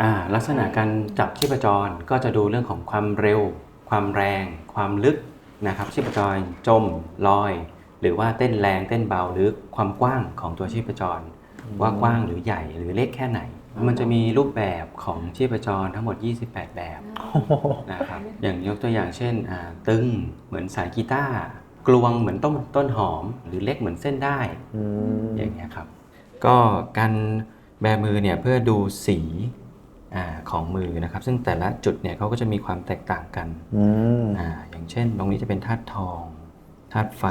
อ่าลักษณะการจับชีพจรก็จะดูเรื่องของความเร็ว ความแรง ความลึกนะครับชีพจรจมลอย หรือว่าเต้นแรงเต้นเบาหรือความกว้างของตัวชีพจร ว่ากว้างหรือใหญ่หรือเล็กแค่ไหน มันจะมีรูปแบบของชีพจรทั้งหมด 28 แบบนะครับอย่างยกตัวอย่างเช่นอ่าตึงเหมือนสายกีตาร์กลวงเหมือนต้นต้นหอม หรือเล็กเหมือนเส้นได้อืมอย่างเงี้ยครับก็การแบมือเนี่ยเพื่อดูสีอา ของมือนะครับ ซึ่งแต่ละจุดเนี่ยเขาก็จะมีความแตกต่างกันอืมอาอย่างเช่น ตรงนี้จะเป็นธาตุทองธาตุไฟ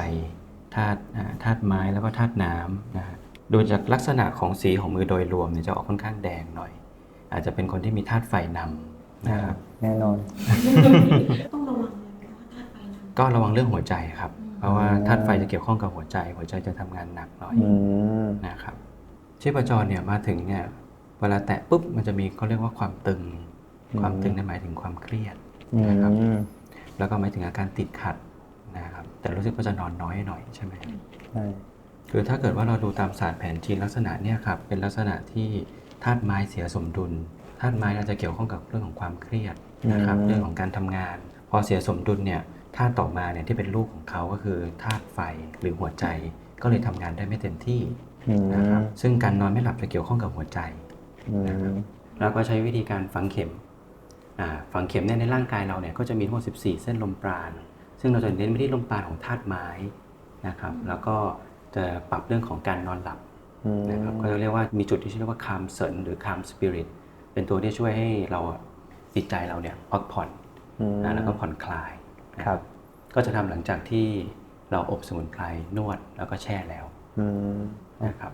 ธาตุอ่าธาตุไม้แล้วก็ธาตุน้ำนะฮะดูจากลักษณะของสีของมือโดยรวมเนี่ยจะออกค่อนข้างแดงหน่อย อาจจะเป็นคนที่มีธาตุไฟนำนะครับแน่นอนต้องระวังเลยนะคะธาตุไฟนำก็ระวังเรื่องหัวใจครับ เพราะว่าอืมธาตุไฟจะเกี่ยวข้องกับหัวใจ หัวใจจะทำงานหนักหน่อยอืมนะครับชีพจรเนี่ยมาถึงเนี่ย เวลาแตะปุ๊บมันจะมีเขาเรียกว่าความตึงอืมความตึงนั่นหมายถึงความเครียดอืนะครับมแล้วก็หมายถึงอาการติดขัดนะครับแต่รู้สึกว่าจะนอนน้อยหน่อยใช่ไหมใช่คือถ้าเกิดว่าเราดูตามศาสตร์แผนจีนลักษณะเนี่ยครับเป็นลักษณะที่ธาตุไม้เสียสมดุลธาตุไม้อาจจะเกี่ยวข้องกับเรื่องของความเครียดนะครับเรื่องของการทำงาน พอเสียสมดุลเนี่ยธาตุต่อมาเนี่ยที่เป็นลูกของเขาก็คือธาตุไฟหรือหัวใจ ก็เลยทำงานได้ไม่เต็มที่อืมนะครับซึ่งการนอนไม่หลับจะเกี่ยวข้องกับหัวใจอืม แล้วก็ใช้วิธีการฝังเข็มอ่าฝังเข็มเนี่ยในร่างกายเราเนี่ยก็จะมีทั้งหมด14 เส้นลมปราณ ซึ่งเราจะเน้นไปที่ลมปราณของธาตุไม้นะครับแล้วก็จะปรับเรื่องของการนอนหลับอืมนะครับก็จะเรียกว่ามีจุดที่ชื่อว่าคามเซินหรือคามสปิริตเป็นตัวที่ช่วยให้เราจิตใจเราเนี่ยพักผ่อนอืมนะแล้วก็ผ่อนคลายนะครับ ก็จะทำหลังจากที่เราอบสมุนไพรนวดแล้วก็แช่แล้วอืมนะครับ